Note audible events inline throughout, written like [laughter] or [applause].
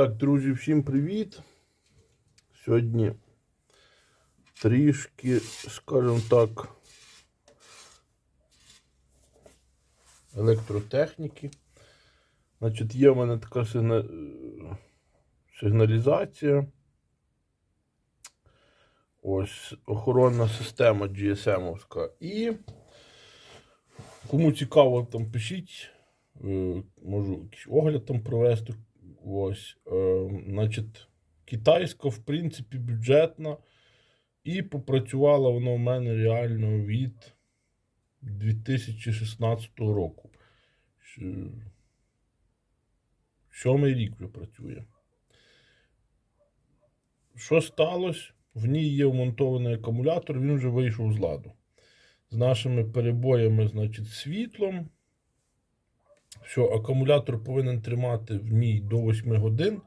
Так, друзі, всім привіт. Сьогодні трішки, скажімо так, електротехніки. Значить, є в мене така сигна... сигналізація. Ось охоронна система GSM-овська. І кому цікаво, там пишіть. Е, Можу якийсь огляд там провести. Ось. Е, значить, китайська, в принципі, бюджетна. І попрацювала вона в мене реально від 2016 року. Сьомий рік вже працює. Що сталося? В ній є вмонтований акумулятор, він вже вийшов з ладу. З нашими перебоями, значить, світлом. Що акумулятор повинен тримати в ній до 8 годин.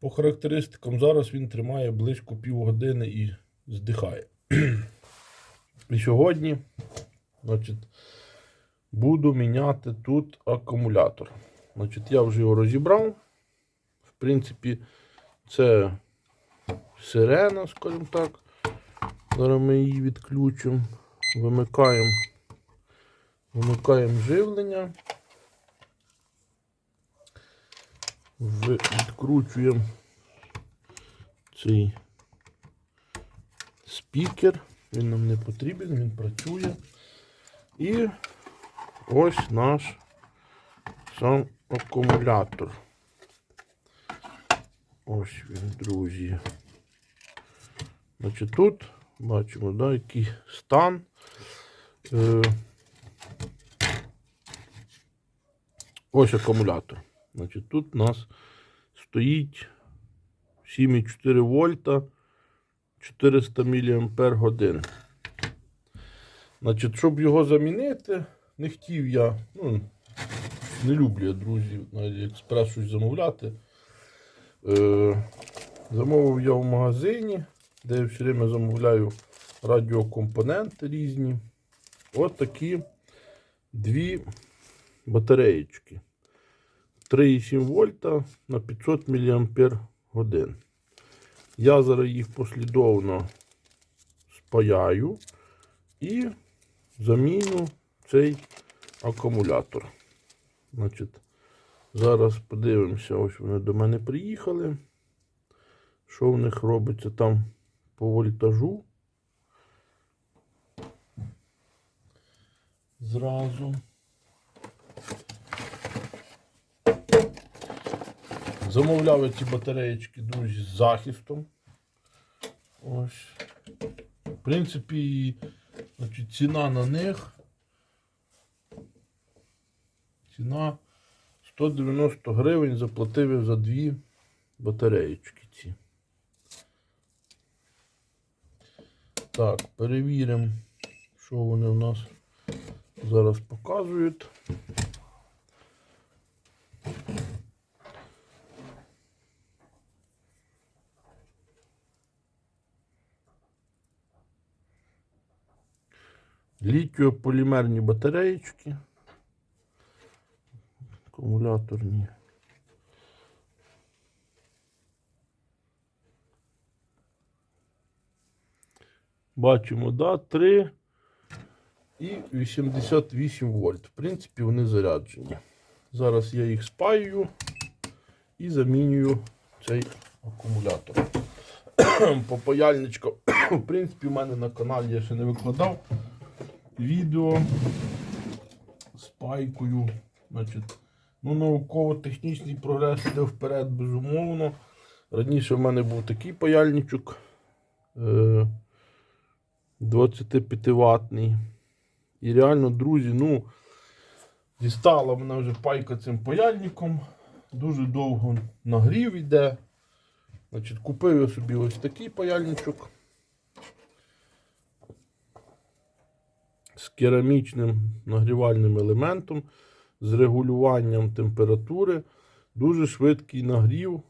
По характеристикам зараз він тримає близько півгодини і здихає. І сьогодні, значить, буду міняти тут акумулятор. Значить, я вже його розібрав. В принципі, це сирена, скажімо так. Зараз ми її відключимо. Вимикаємо. Вимикаємо живлення. Ви- Відкручуємо цей спікер. Він нам не потрібен, він працює. І ось наш сам акумулятор. Ось він, друзі. Значить, тут бачимо, да, який стан. Е, ось акумулятор. Значить, тут у нас стоїть 7,4 вольта 400 мАч. Значить, щоб його замінити, не хотів я, ну, не люблю я, друзі, на експрес щось замовляти. Е, замовив я в магазині, де я все время замовляю радіокомпоненти різні. От такі дві батареєчки. 3,7 вольта на 500 мАч. Я зараз їх послідовно спаяю і заміню цей акумулятор. Значить, зараз подивимося, ось вони до мене приїхали. Що в них робиться там по вольтажу? Зразу. Замовляв я ці батареєчки, друзі, з захистом. Ось. В принципі, значить, ціна на них. Ціна 190 гривень заплатив я за дві батареєчки ці. Так, перевіримо, що вони у нас зараз показують. Літіополімерні батареєчки. Акумуляторні. Бачимо, да, 3 і 88 вольт. В принципі, вони заряджені. Зараз я їх спаюю і замінюю цей акумулятор. По паяльничку. [coughs] В принципі, у мене на каналі я ще не викладав відео з пайкою. Значить, ну, науково-технічний прогрес йде вперед, безумовно. Раніше в мене був такий паяльничок е, 25 ватний. І реально, друзі, ну, дістала мене вже пайка цим паяльником. Дуже довго нагрів іде. Значить, купив я собі ось такий паяльничок. З керамічним нагрівальним елементом, з регулюванням температури. Дуже швидкий нагрів.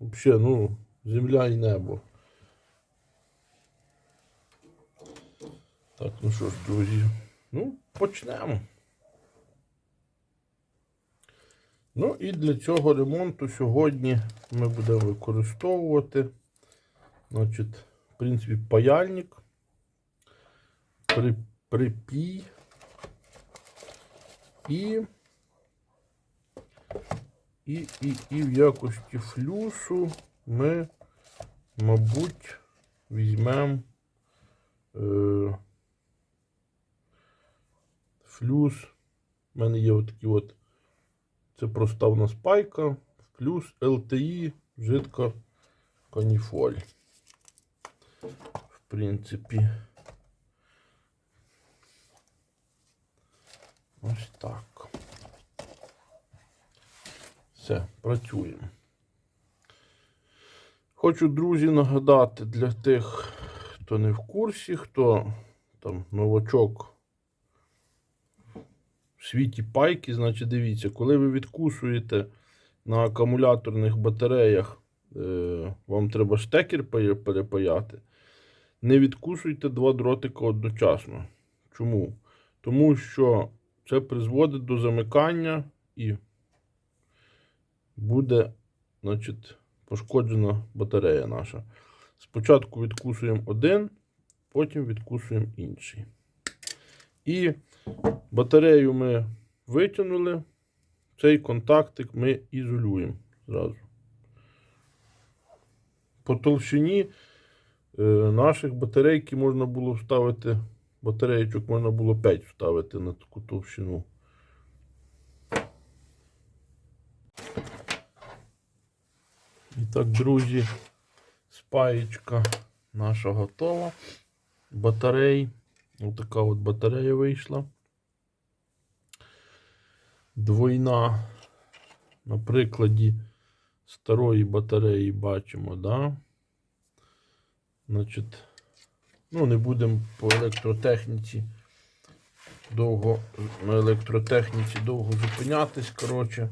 Взагалі, ну, земля і небо. Так, ну що ж, друзі, ну, почнемо. Ну і для цього ремонту сьогодні ми будемо використовувати, значить, в принципі, паяльник, при, припій і, і, і, і в якості флюсу ми, мабуть, візьмемо е, флюс. У мене є отакі от. Це проставна спайка, плюс LTI жидка каніфоль. В принципі. Ось так. Все, працюємо. Хочу, друзі, нагадати для тих, хто не в курсі, хто там новачок в світі пайки, значить, дивіться, коли ви відкусуєте на акумуляторних батареях, е, вам треба штекер перепаяти. Не відкусуйте два дротика одночасно. Чому? Тому що це призводить до замикання і буде, значить, пошкоджена батарея наша. Спочатку відкусуємо один, потім відкусуємо інший. І Батарею ми витягнули. Цей контактик ми ізолюємо зразу. По товщині е, наших батарейки можна було вставити, батареєчок можна було 5 вставити на таку товщину. І так, друзі, спаєчка наша готова. Батарей. Ось така от батарея вийшла. Двойна. На прикладі старої батареї бачимо, да? Значить, ну, не будемо по електротехніці довго на електротехніці довго зупинятись. Коротше,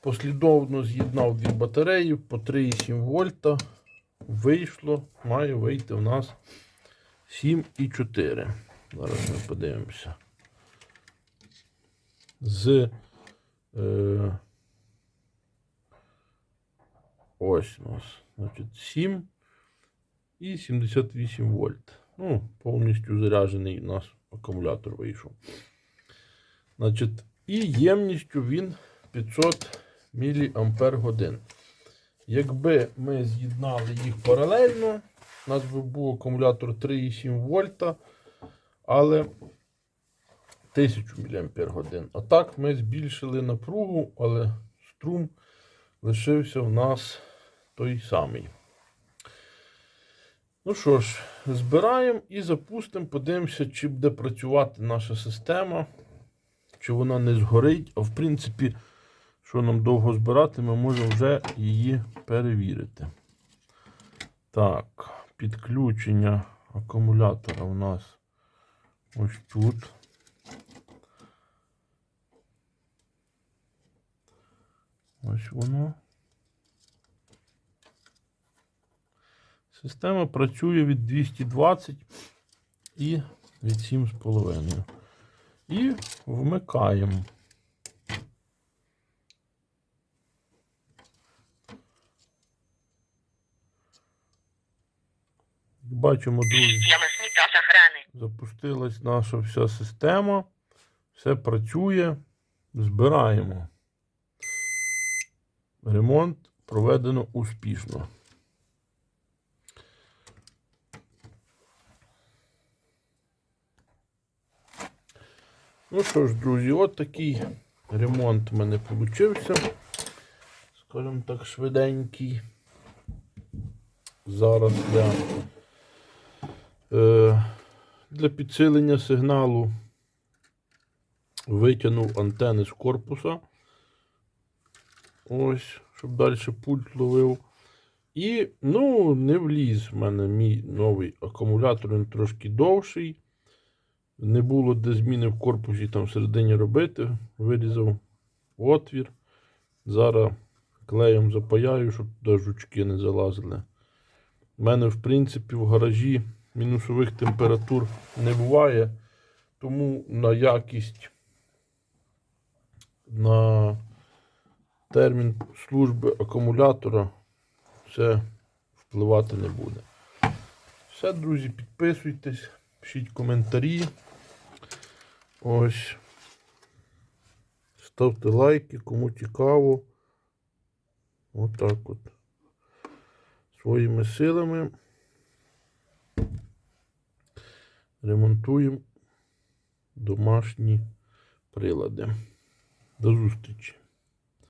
послідовно з'єднав дві батареї по 3,7 вольта. Вийшло, має вийти у нас 7,4. Зараз ми подивимося. З е, ось у нас, значить, 7 і 78 вольт. Ну, повністю заряджений у нас акумулятор вийшов. Значить, і ємністю він 500 мАч. Якби ми з'єднали їх паралельно, у нас би був акумулятор 3,7 вольта, але 1000 мАч. А так ми збільшили напругу, але струм лишився в нас той самий. Ну що ж, збираємо і запустимо, подивимося, чи буде працювати наша система, чи вона не згорить. А в принципі, що нам довго збирати, ми можемо вже її перевірити. Так, підключення акумулятора у нас ось тут. Ось воно. Система працює від 220 і від 7,5. І вмикаємо. Бачимо, друзі. Запустилась наша вся система. Все працює. Збираємо. Ремонт проведено успішно. Ну що ж, друзі, от такий ремонт в мене вийшов. Скажімо так, швиденький. Зараз для, е, для підсилення сигналу витягнув антени з корпуса. Ось, щоб далі пульт ловив. І, ну, не вліз в мене мій новий акумулятор, він трошки довший. Не було де зміни в корпусі там всередині робити. Вирізав отвір. Зараз клеєм запаяю, щоб туди жучки не залазили. У мене, в принципі, в гаражі мінусових температур не буває, тому на якість, на термін служби акумулятора це впливати не буде. Все, друзі, підписуйтесь, пишіть коментарі. Ось. Ставте лайки, кому цікаво. Отак от. Своїми силами ремонтуємо домашні прилади. До зустрічі!